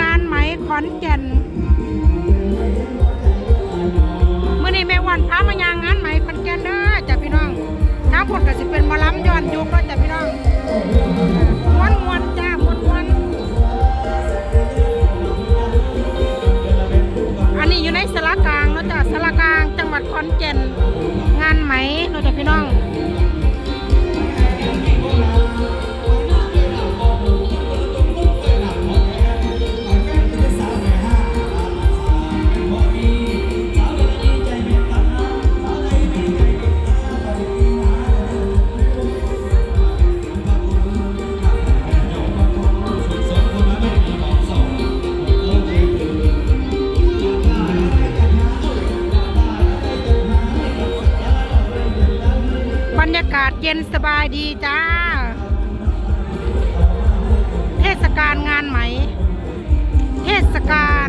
งานไหมขอนแก่นเมื่อนี้แม่วันพามายางงานไหมขอนแก่นเด้อจ้ะพี่น้องทั้งคนก็สิเป็นมอลำย้อนยุกเนาะจ้ะพี่น้อง นไหมเราจะ รยากาศเย็นสบายดีจ้า เทศกาลงานไหม เทศกาล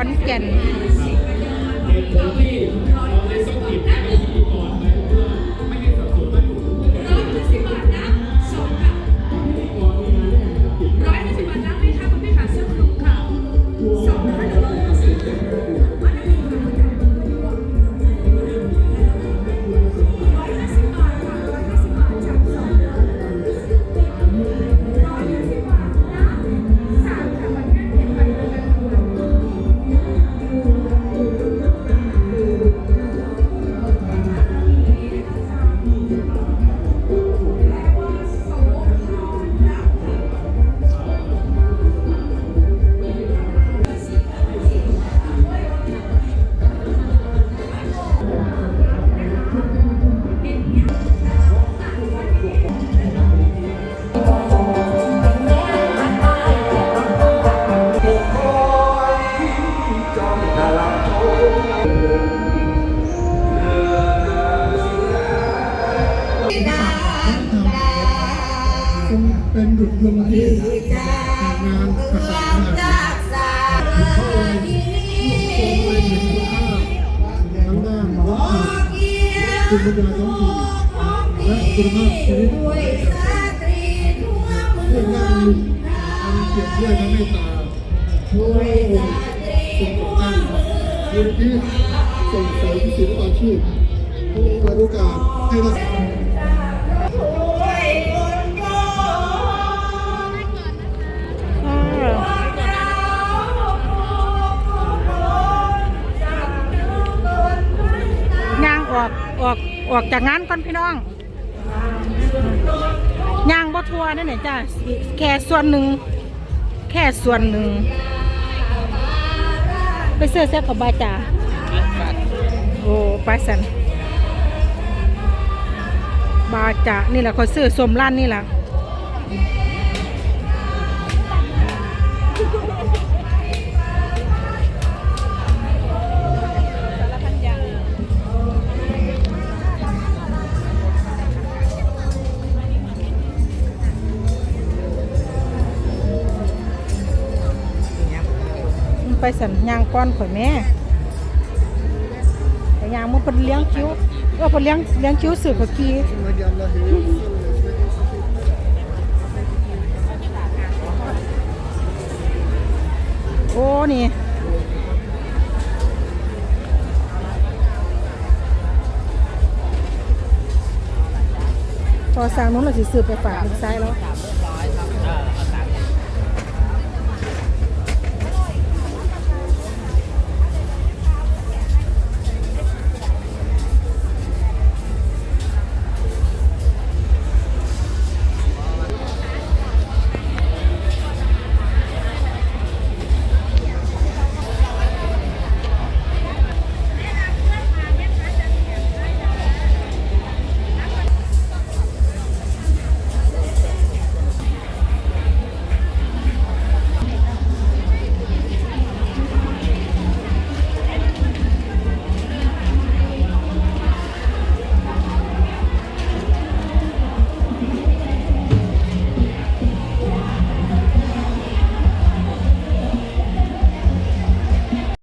อนแก่น ภูมิปัญญาท้องถิ่นและคุณภาพชีวิตด้วยงานหนึ่งอันเกียรติด้วยและเมตตาพระองค์ทรงก่อตั้งมูลนิธิส่งเสริมศิลปาชีพเปิดโอกาสให้นักเอ ออกออกจากงานก่อนพี่น้องย่างบ่ทัวนั่นแหละจ้าแค่ส่วนหนึ่งแค่ส่วนหนึ่งไปเสื้อเสื้อกับบาจ่าโอ้ไปสันบาจ่านี่แหละเขาซื้อสมร้านนี่แหละ ไปสันยางก้อนข่อยแม่แต่ยางมันเป็นเลี้ยงคิ้วเออเป็นเลี้ยงเลี้ยงคิ้วสื่อกับกี้โอ้นี่พอสั่งนู้นเราสิสืบไปฝากอีกซ้ายแล้ว